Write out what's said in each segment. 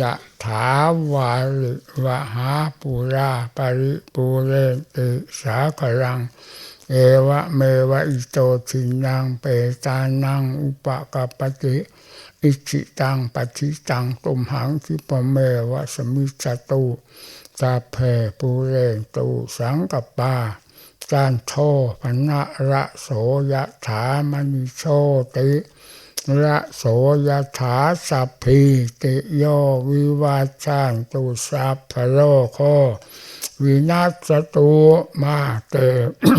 ยะถาวาลิวะหาปุราปริปุเรติสาครัง เอวะเมวะอิโตทินังเปตานังอุปกปปติอิจิตังปฏิตังตุมหังคิปเมวะสมิจตุตาเพปุเรตุสังกปาจานโทปนะระโสยะถามณิโชติ ระโสยะถาสัพพิติโยวิวาจันตุสัพพโลโควินาศตุมาเต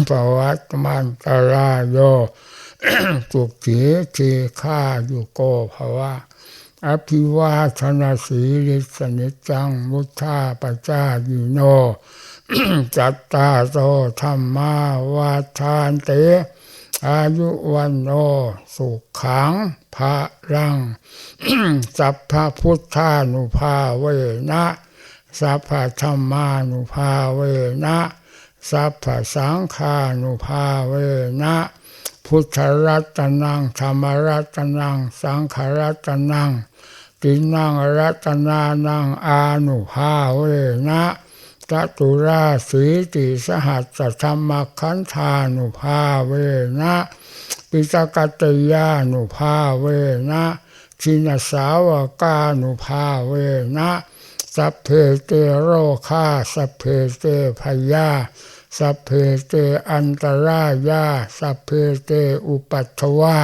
ปวัตมันตรายโยสุขีทีข้าอยู่โกภวะอภิวาทนาสีริสนิจังมุทาปจายิโน จัตตาโตธรรมาวาทานเต อายุวันโนสุขังภารัง สัพพะพุทธานุภาเวนะ สัพพะธรรมานุภาเวนะ สัพพะสังฆานุภาเวนะ พุทธรัตนังธรรมรัตนัง สังฆรัตนังตินังรัตนานังอานุภาเวนะ จตุราสีติสหัสธรรมขันธานุภาเวนะปิตกตยานุภาเวนะชินสาวกานุภาเวนะสัพเพเตโรคาสัพเพเตพยาสัพเพเตอันตรายาสัพเพเตอุปัตถวา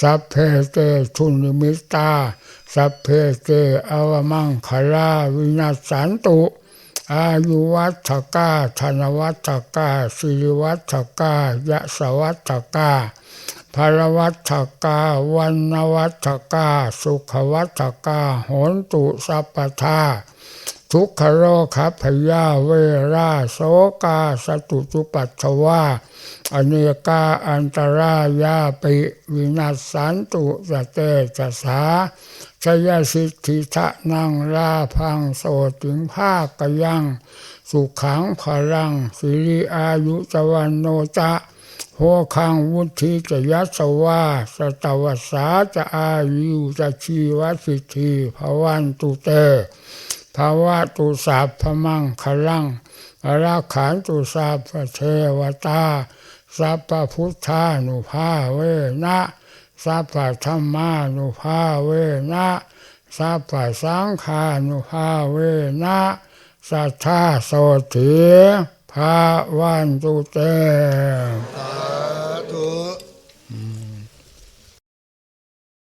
สัพเพเตทุนิมิตาสัพเพเตอวมังคลาวินาศสันตุ อายุวัฏกาธนวัฏกาสิริวัฏกายะสวัฏกาภารวัฏกาวันนวัฏกา สุขวัฏกาโหนตุสัพพทา ทุกขโรคัพยาเวราโสกาสตุจุปัตถวาอเนกาอันตรายาปิวินาสันตุสเตจะสาชยสิทธิทะนังลาพังโสติงภาคกยัง สุขังพลังสิริอายุจวันโนจะ โหคังวุธิจะยัสวาสตวสาจะอายุจะชีวสิทธิภวันตุเต ภาวะตุสัพมังคลังอราขันตุสัพเทวตาสัพพพุทธานุภาเวนะสัพพธรรมานุภาเวนะสัพพสังฆานุภาเวนะสัทธาโสถีภาวันตุเต